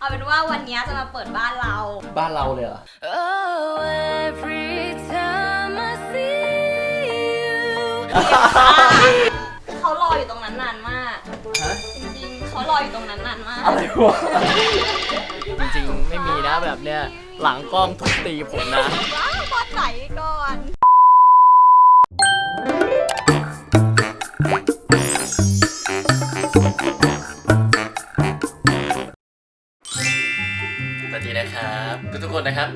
เอาเป็นว่าวันนี้จะมาเปิดบ้านเรา บ้านเราเลยเหรอ Oh, every time I see you. เขารออยู่ตรงนั้นนานมาก ฮะ จริงๆเขารออยู่ตรงนั้นนานมาก อะไรวะ จริงๆ ไม่มีนะแบบเนี้ย หลังกล้องทุบตีผมนะ ว้าวบอลไหนก่อน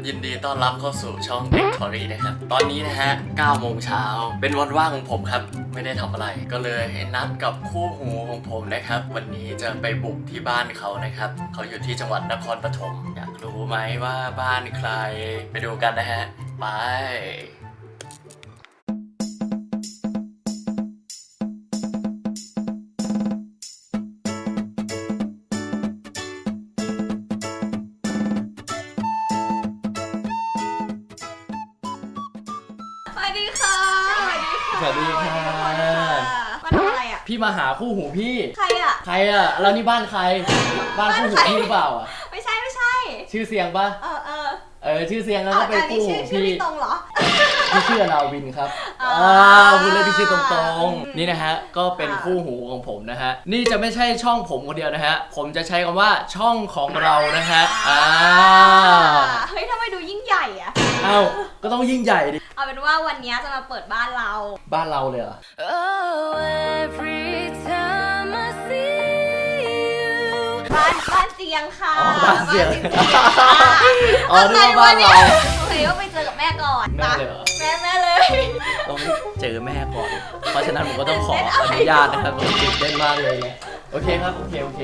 ยินดีต้อนรับเข้าสู่ช่องเอกทอรี่นะครับ ตอนนี้นะฮะ9โมงเช้าเป็นวันว่างของผมครับ ไม่ได้ทำอะไร ก็เลยนัดกับคู่หูของผมนะครับ วันนี้จะไปบุกที่บ้านเขานะครับ เขาอยู่ที่จังหวัดนครปฐม อยากรู้ไหมว่าบ้านใคร ไปดูกันนะฮะ ไป วัสดีค่ะ มาทำอะไรอะ พี่มาหาคู่หูพี่ ใครอะ ใครอะแล้วนี่บ้านใคร บ้านคู่หูพี่หรือเปล่าอะไม่ใช่ไม่ใช่ ชื่อเสียงปะเออเออเออชื่อเสียงแล้วอะก็เป็นอันนี้คู่ชื่หูอชื่อพี่พี่ตรงเหรอพี่ชื่อนาวินครับอ่าอ่าพูดเลยพี่ชื่อตรงอืมๆนี่นะฮะ ก็เป็นอ่าคู่หูของผมนะฮะ นี่จะไม่ใช่ช่องผมคนเดียวนะฮะ ผมจะใช้คำว่าช่องของเรานะฮะ อ่า เฮ้ยทำไมดูยิ่งใหญ่อะ เอ้าก็ต้องยิ่งใหญ่ดิ เอาเป็นว่าวันนี้จะมาเปิดบ้านเรา บ้านเราเลยเหรอ Oh, every time I see you. บ้านบ้านเสียงค่ะอ๋อบ้านเสียงค่ะอ๋อนึกว่าบ้านเรา โอเคก็ไปเจอกับแม่ก่อนแม่เลยเหรอ แม่แม่เลยต้องเจอแม่ก่อน เพราะฉะนั้นผมก็ต้องขออนุญาตนะครับผมตื่นเต้นมากเลยนะโอเคครับ โอเค โอเค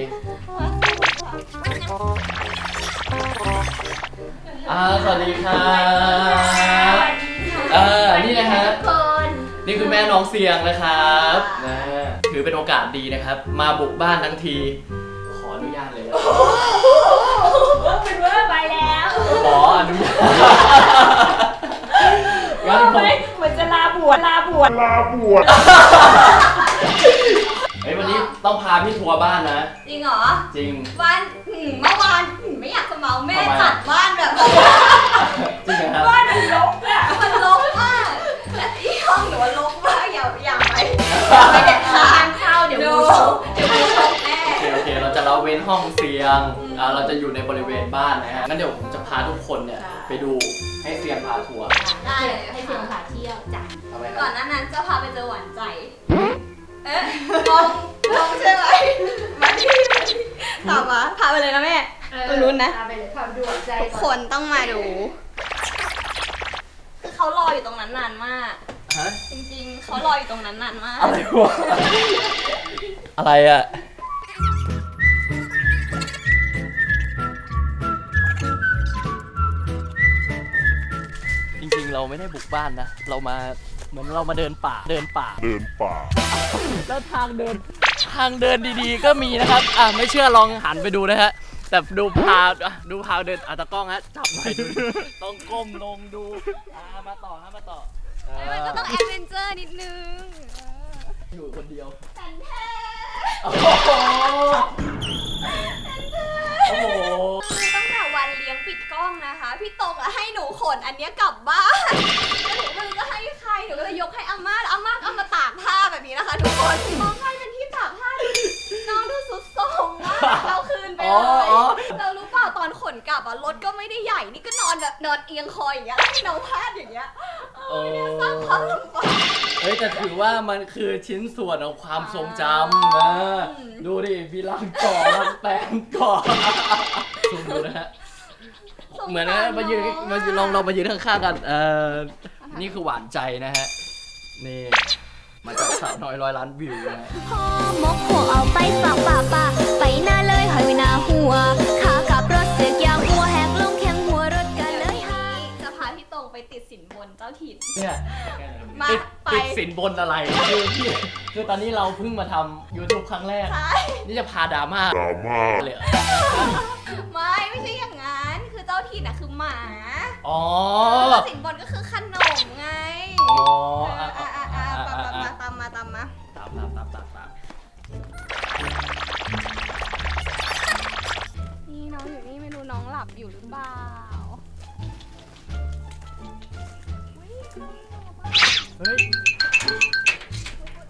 อ่าสวัสดีครับเออนี่นะฮะทุกคนนี่คือแม่น้องเสียงนะครับนะถือเป็นโอกาสดีนะครับ มาบุกบ้านทั้งที ขออนุญาตเลยนะเป็นเวอร์ไปแล้วขออนุญาตงั้นผมเหมือนจะลาบวชลาบวชเฮ้ยวันนี้ต้องพาพี่ทัวร์บ้านนะ จริงเหรอ จริงบ้านหืมเมื่อวานหืมไม่อยากจะเมาแม่ทำไมจัดบ้าน องเสียงอ่าเราจะอยู่ในบริเวณบ้านนะฮะงั้นเดี๋ยวผมจะพาทุกคนเนี่ยใช่ไปดูให้เสียงพาทัวร์ได้ให้เพียงพาเที่ยวจ้ะทำไมคก่อรับนหน้านั้นจะพาไปเจอหวานใจ เอ๊ะมองมองใช่ไหมมาดิมาดิตอบมาพาไปเลยนะแม่ตรงนู้นนะ พาไปเลยพาไปดูหัวใจทุกคนต้องมาดู คือเขารออยู่ตรงนั้นนานมาก ฮะจริงๆ เขารออยู่ตรงนั้นนานมาก อะไรวะอะไรอะ ๆเราไม่ได้บุกบ้านนะ เรามาเหมือนเรามาเดินป่าเดินป่า เดินป่า แล้วทางเดินทางเดินดีๆ ก็มีนะครับ อะไม่เชื่อลองหันไปดูนะฮะ แต่ดูพาอะดูพาเดินอะตะกล้องฮะจับไปดูต้องก้มลงดูอะมาต่อฮะมาต่อเออมันก็ต้องแอดเวนเจอร์นิดนึงอยู่คนเดียวแต่แท้โอ้โหโอ้โห ปิดกล้องนะคะ พี่ตรงอะให้หนูขนอันเนี้ยกลับบ้านแล้วหนูไม่รู้จะให้ใครหนูก็เลยยกให้อาม่าแล้วอาม่าก็เอามาตากผ้าแบบนี้นะคะทุกคนมองให้เป็นที่ตากผ้าดูดิน้องดูสุดโทรมมากเราคืนไปอ๋เลอยอ๋อ เรารู้เปล่าตอนขนกลับอะรถก็ไม่ได้ใหญ่นี่ก็นอนแบบนอนเอียงคอยอย่างเงี้ยแล้วให้น้องพาดอย่างเงี้ยเออเนี่ยสร้างความลำบาก เฮ้ยแต่ถือว่ามันคือชิ้นส่วนของความทรงจำนะ ดูดิพี่ลังก่อลังแตงก่อซูมดูนะฮะ เหมือนนะมายืนมายืนลองลองมายืนข้างๆกันเออนี่คือหวานใจนะฮะนี่มาจากสาวน้อยร้อยล้านวิวนะฮะพอมกหัวเอาไปฝากป่าป่าไปหน้าเลยหอยไว้หน้าหัวขากับรถเสือกยางหัวแหกลงแข้งหัวรถกันเลยฮะจะพาพี่ตรงไปติดสินบนเจ้าถิ่น เนี่ยมาติดไป ติดสินบนอะไรคือพี่คือตอนนี้เราเพิ่งมาทำ YouTube ครั้งแรก ใช่ นี่จะพาดราม่า ดราม่าเลยเหรอไม่ไม่ใช่อย่างนั้นคือเจ้า ถิ่นอะคือหมาอ๋อแล้วสินบนก็คือขนมไงอ๋อเออะออะอะอะอะอะอะตามมาตามมาตามมาตามตามตามตามตามนี่น้องอยู่นี่องหลับอยู่หรือเปล่าอุ๊ยเฮ้ย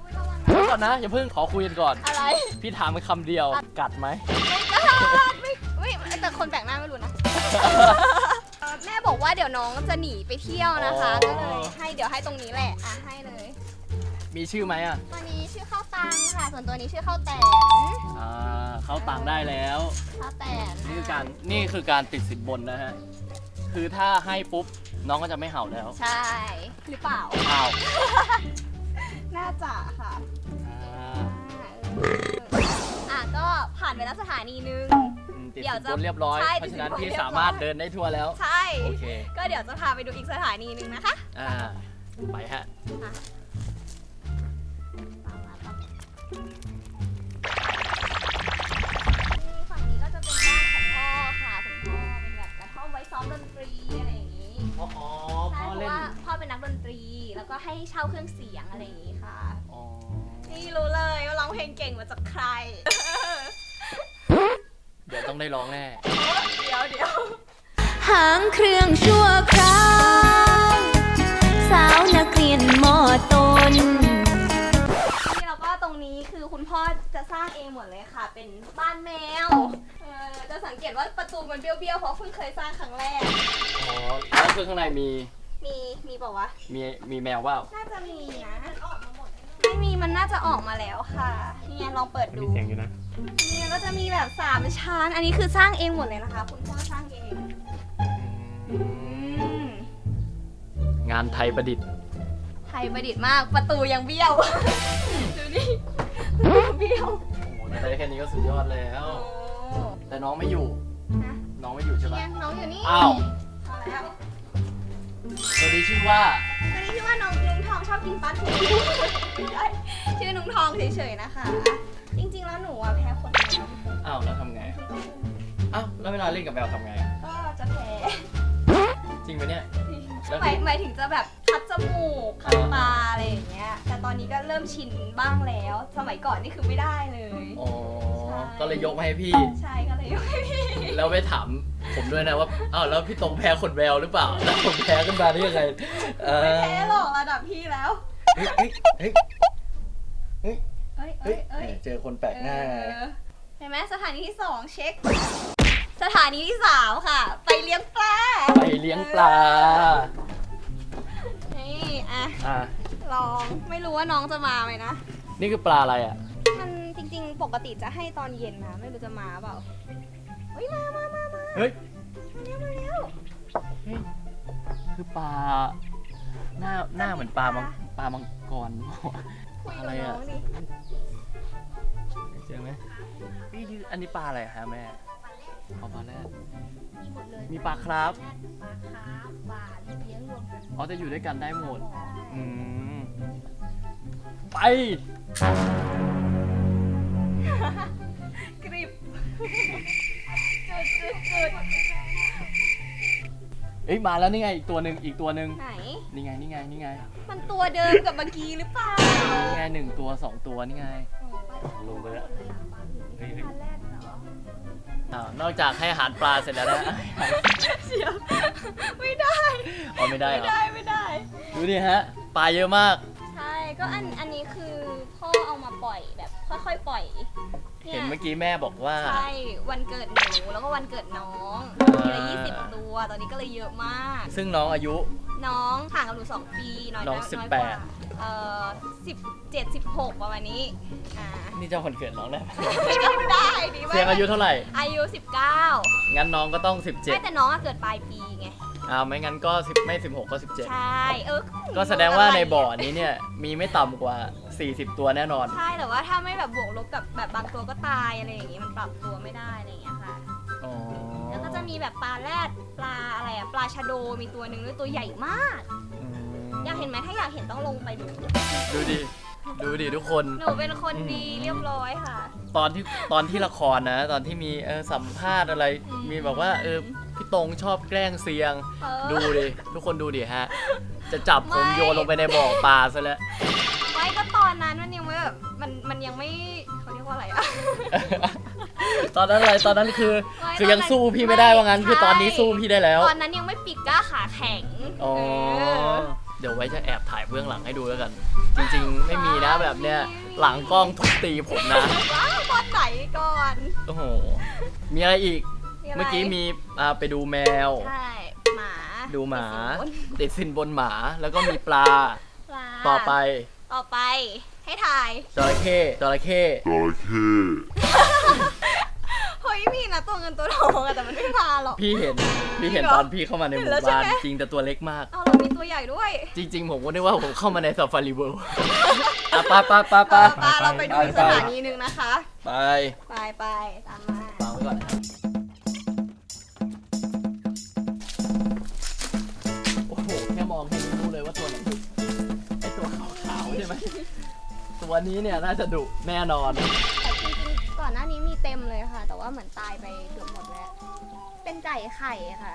อุ๊ยระวังเดี๋ยวนะก่อนนะอย่าเพิ่งขอคุยกันก่อน อะไร พี่ถามไปคำเดียว กัดไหม ไม่ไม่ เอ่อแม่บอกว่าเดี๋ยวน้องจะหนีไปเที่ยวนะคะ อ๋อก็เลยให้เดี๋ยวให้ตรงนี้แหละอะให้เลย มีชื่อไหมอะตัวนี้ชื่อข้าวตังค่ะ ส่วนตัวนี้ชื่อข้าวแตนอ่าเขาตังได้แล้ว ข้าวแตนนี่คือการนี่คือการติดสินบนนะฮะ คือถ้าให้ปุ๊บน้องก็จะไม่เห่าแล้วใช่ หรือเปล่าอ้าวน่าจะค่ะอ่าอะก็ผ่านไปแล้วสถานีนึงอืม ติดเดี๋ยวสินจะบนเรียบร้อย ใช่เพราะฉะนั้นติดสินบนพี่เรียบร้อย สามารถเดินได้ทั่วแล้ว ใช่ โอเค ก็เดี๋ยวจะพาไปดูอีกสถานีนึงนะคะ อ่า ไปฮะตามมาตามมานี่ฝั่งนี้ก็จะเป็นบ้านของพ่อค่ะคุณพ่อเป็นแบบกระท่อมไว้ซ้อมดนตรีอะไรอย่างนี้อ๋อใช่พ่อเพเล่ราะนว่าพ่อเป็นนักดนตรีแล้วก็ให้เช่าเครื่องเสียงอะไรอย่างนี้ค่ะ อ๋อ นี่รู้เลยว่าร้องเพลงเก่งมาจากใครเดี๋ยว ต้องได้ร้องแน่เดี๋ยวเดี๋ยวหางเครื่องชั่วคราว สาวนักเรียนมอต้นนี่แล้วก็ตรงนี้คือคุณพ่อจะสร้างเองหมดเลยค่ะ เป็นบ้านแมวเออจะสังเกตว่าประตูมันเบี้ยวๆเพราะเพิ่งเคยสร้างครั้งแรก อ๋อแล้วคือข้างในมีมีมีเปล่าวะมีมีแมวว่า น่าจะมีนะ ไม่มีมันน่าจะออกมาแล้วค่ะนี่ไงลองเปิดดูมีเสียงอยู่นะนี่ก็จะมีแบบสามชั้น อันนี้คือสร้างเองหมดเลยนะคะ คุณพ่อสร้างเองอืมงานไทยประดิษฐ์ ไทยประดิษฐ์มากประตูยังเบี้ยวดูนี่ประตูเบี้ยวโอ้โหแต่ได้แค่นี้ก็สุดยอดแล้วโอ้แต่น้องไม่อยู่นะน้องไม่อยู่ใช่ปะเนี่ยน้องอยู่นี่อ้าวเอาแล้ว ตัวนี้ชื่อว่าวันนี้ชื่อว่าน้องนุ้งทองชอบกินปลาทูไม่ใช่ชื่อนุ้งทองเฉยๆนะคะ จริงๆแล้วหนูอะแพ้คนน้ำอ้าวแล้วทำไง อ้าวแล้วเวลาเล่นกับแมวทำไงอะก็จะแพ้จ ริงไหมเนี่ยแล้วหมายหมายถึงจะแบบคัดจมูกคัดตาอะไรอย่างเงี้ย แต่ตอนนี้ก็เริ่มชินบ้างแล้ว สมัยก่อนนี่คือไม่ได้เลย อ๋อใช่ก็เลยยกมาให้พี่ ใช่ก็เลยยกให้พี่ แล้วไปถามผมด้วยนะว่าอ้าวแล้วพี่ตรงแพ้คนแววหรือเปล่า แล้วผมแพ้ขึ้นมาได้ยังไงเออไม่แพ้หรอกระดับพี่แล้ว เฮ้ยเฮ้ยเฮ้ยเฮ้ยเอ้ยเฮ้เอ้ยยเอ้ยเจอคนแปลกหน้าไงเออเห็นไหมสถานีที่สองเช็คส ถานีที่สามค่ะ ไปเลี้ยงปลา ไปเลี้ยงปลา นี่อะอะ ลอง ไม่รู้ว่าน้องจะมาไหมนะ นี่คือปลาอะไรอะ มันจริงๆ ปกติจะให้ตอนเย็นนะ ไม่รู้จะมาเปล่า เฮ้ย มามามามาเฮ้ยมาแล้วมาแล้วเฮ้ยคือปลา หน้า หน้าเหมือนปลามัง ปลามังกรคุยอะไรกับน้อะองดิ เจอไหมนี่คืออันนี้ปลาอะไรฮะแม่ เอาปลาแรด มีหมดเลยมีปลาครับปลาคาร์ฟปลาเลี้ยงรวมกันอ๋อจะอยู่ด้วยกันได้หมด อืม ไป กริบจุดจุดจุดเอ้ยมาแล้วนี่ไงอีกตัวหนึ่งอีกตัวหนึ่งไหน นี่ไงนี่ไงนี่ไงมันตัวเดิมกับเมื่อกี้หรือเปล่านี่ไงหนึ่งตัวสองตัวนี่ไงลงไปแล้วเฮ้ยปลาแรดเหรอ อ้าวนอกจากให้อาหารปลาเสร็จแล้วนะเดี๋ยวไม่ได้ อ๋อไม่ได้ไม่เหรอได้ไม่ได้ ดูดิฮะ ปลาเยอะมาก ใช่ก็อันอันนี้คือพ่อเอามาปล่อยแบบค่อยๆปล่อยเห็นเมื่อกี้แม่บอกว่า ใช่วันเกิดหนูแล้วก็วันเกิดน้องอ่าทีละยี่สิบตัวตอนนี้ก็เลยเยอะมาก ซึ่งน้องอายุ น้องห่างกับหนูสองปีน้อยน้องยสิบน้อยแปกดว่าเอ่อสิบเจ็ดสิบหกประมาณนี้อ่านี่เจ้าคนเกิดน้องได้ไหมจำได้ดีมากเสียงอายุเท่าไหร่ อายุสิบเก้างั้นน้องก็ต้องไม่แต่น้องอะเกิดปลายปีไง17อ่าไม่งั้นก็10ไม่ 16 ก็ ใช่เออ17ก็แสดงว่าในบ่อนี้เนี่ยมีไม่ต่ำกว่า 40 ตัวแน่นอน ใช่แต่ว่าถ้าไม่แบบบวกลบกับแบบบางตัวก็ตายอะไรอย่างงี้มันปรับตัวไม่ได้อะไรอย่างเงี้ยค่ะ อ๋อแล้วก็ จะมีแบบปลาแรดปลาอะไรอะปลาชะโดมีตัวหนึ่งด้วยตัวใหญ่มาก อืมอยากเห็นไหมถ้าอยากเห็นต้องลงไปดูดูดิ ดูดิทุกคน หนูเป็นคนดีเรียบร้อยค่ะ ตอนที่ตอนที่ละครนะ ตอนที่มีเออสัมภาษณ์อะไร อืม มีแบบว่าเออพี่ตรงชอบแกล้งเสียง เออ ดูดิ ทุกคนดูดิฮะ จะจับผมไม่ โยนลงไปในบ่อปลาซะแล้ว ไม่ก็ตอนนั้นมันยังไม่แบบมันมันยังไม่เขาเรียกว่าอะไรอะ ตอนนั้นอะไรตอนนั้นคือไม่คือยังสู้พี่ไม่ได้ว่างั้นคือตอนนี้สู้พี่ได้แล้ว ตอนนั้นยังไม่ปิดกล้าขาแข็งอ๋อเออเดี๋ยวไว้จะแอบถ่ายเบื้องหลังให้ดูแล้วกัน จริงๆ ไม่มีนะแบบเนี้ยหลังกล้องทุบตีผมนะว้าวตอนไหนก่อนโอ้โหมีอะไรอีกะไรเมื่อกี้มีอ่าไปดูแมว ใช่หมาดูหมา ติดสินบนติดสินบนหมาแล้วก็มีปลาปลาต่อไปต่อไปให้ถ่ายจระเข้จระเข้เฮ้ยมีนะตัวเงินตัวทองอะแต่มันไม่มาหรอก พี่เห็น พี่เห็นจริงเหรอตอนพี่เข้ามาในหเห็มู่นแล้วใช่บ้านไหม จริงแต่ตัวเล็กมาก เอาเรามีตัวใหญ่ด้วยจริง ๆ ผมก็นึกว่าผมเข้ามาในซาฟารีเวิลด์อะไปไปไปไปปลาเราไปดูอีกไปสไปถานีหนึ่งนะคะ ไปไปไปตามมา วางไว้ก่อนนะครับโอ้โห แค่มองแค่นี้รู้เลยว่าตัวไหนดุไอตัวขาวๆใช่ไหม ตัวนี้เนี่ยน่าจะดุแน่นอน แต่ เต็มเลยค่ะ แต่ว่าเหมือนตายไปเกือบหมดแล้ว เป็นไก่ไข่ค่ะ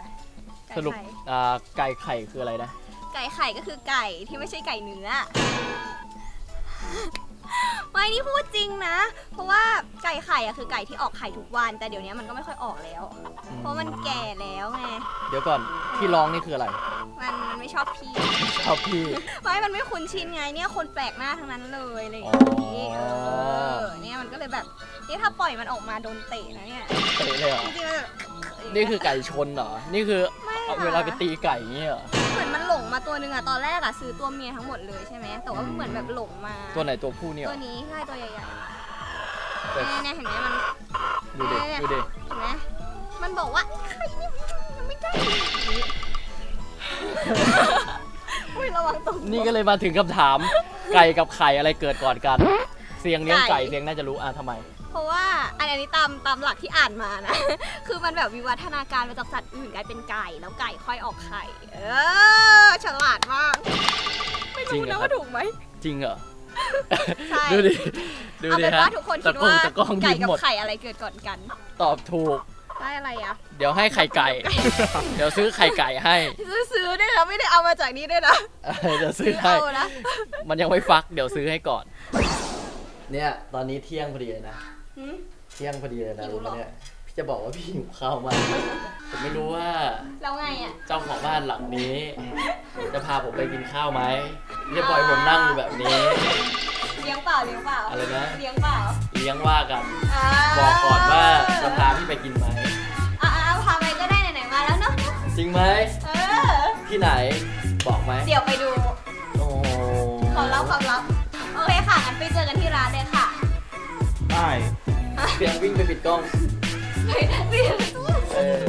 ไก่สรุปไข่อ่าไก่ไข่คืออะไรนะ ไก่ไข่ก็คือไก่ที่ไม่ใช่ไก่เนื้อ ไม่นี่พูดจริงนะ เพราะว่าไก่ไข่อะคือไก่ที่ออกไข่ทุกวัน แต่เดี๋ยวนี้มันก็ไม่ค่อยออกแล้ว เพราะมันแก่แล้วไง เดี๋ยวก่อนที่ร้องนี่คืออะไรมันมันไม่ชอบพี่ชอบพี่ ไม่มันไม่คุ้นชินไงเนี่ยคนแปลกหน้าทั้งนั้นเลยอะไรอย่างงี้อ๋เอออ เนี่ยมันก็เลยแบบ นี่ถ้าปล่อยมันออกมาโดนเตะนะเนี่ยเตะเลยเหรอจริงๆมันแบบนี่คือไก่ชนเหรอ นี่คือไม่เอาค่ะเวลาไปตีไก่อย่างเงี้ยเหรอ เหมือนมันหลงมาตัวหนึงอะตอนแรกอะซื้อตัวเมียทั้งหมดเลยใช่ไหมแต่ว่ามันเหมือนแบบหลงมาตัวไหนตัวผู้เนี่ยเหรตัอวนี้ใช่ตัวใหญ่ๆอะแต่เนี่ยเนี่ยเห็นไหมมัน ดูดิดูดิเห็นไหมมันบอกว่าไข่นี่มันไม่ได้อุ้ยระวังตกนี่ก็เลยมาถึงคำถาม ไก่กับไข่อะไรเกิดก่อนกันเสียงเลี้ยงไก่ไก่เสียงน่าจะรู้อะทำไม เพราะว่าอันนี้ตามตามหลักที่อ่านมานะ คือมันแบบวิวัฒนาการมาจากสัตว์อื่นกลายเป็นไก่แล้วไก่ค่อยออกไข่ เออฉลาดมาก ไม่จริรู้งเหรอนะว่าถูกไหม จริงเหรอ ใช่ ดูดิดูเอาดิเป็นฮะว่าทุกคนตะคิดกล้องว่าตะกล้องไก่ยิ้มกับหมดไข่อะไรเกิดก่อนกัน ตอบถูก ได้อะไรอะเดี๋ยวให้ไข่ไก่ เดี๋ยวซื้อไข่ไก่ให้ซื้อซื้อได้วยนะไม่ได้เอามาจากนี้ด้วยนะเออเดี๋ยวซื้อซื้อให้ เอานะ มันยังไม่ฟัก เดี๋ยวซื้อให้ก่อน เนี่ยตอนนี้เที่ยงพอดีเลยนะ หืม เที่ยงพอดีเลยนะหิวรู้ไหมเหรอ เนี่ยพี่จะบอกว่าพี่หิวข้าวมากผมไม่รู้ว่าแล้วไงอะเจ้าของบ้านหลังนี้ จะพาผมไปกินข้าวไหมจะปล่อยผมนั่งอยู่แบบนี้ เลี้ยงเปล่าเลี้ยงเปล่าอะไรนะ เลี้ยงเปล่าเลี้ยงว่ากันาบอกก่อนว่าจะพาพี่ไปกินไหม อ่าพาไปก็ได้ไหนๆมาแล้วเนาะ จริงไหมเออ ที่ไหนบอกไหมเดี๋ยวไปดู โอ้ความลับความลับโอเคค่ะงั้น ไปเจอกันที่ร้านเลยค่ะได้เพียงวิ่งไปปิดกล้องเฮ้ยเสียงเออ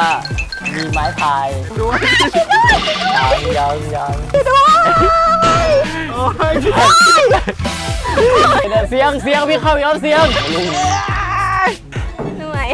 อะมีไม้พายด้วยยังยังยังด้วยโอ้ยเสียงเสียงพี่เข้าย้อนเสียงเหนื่อย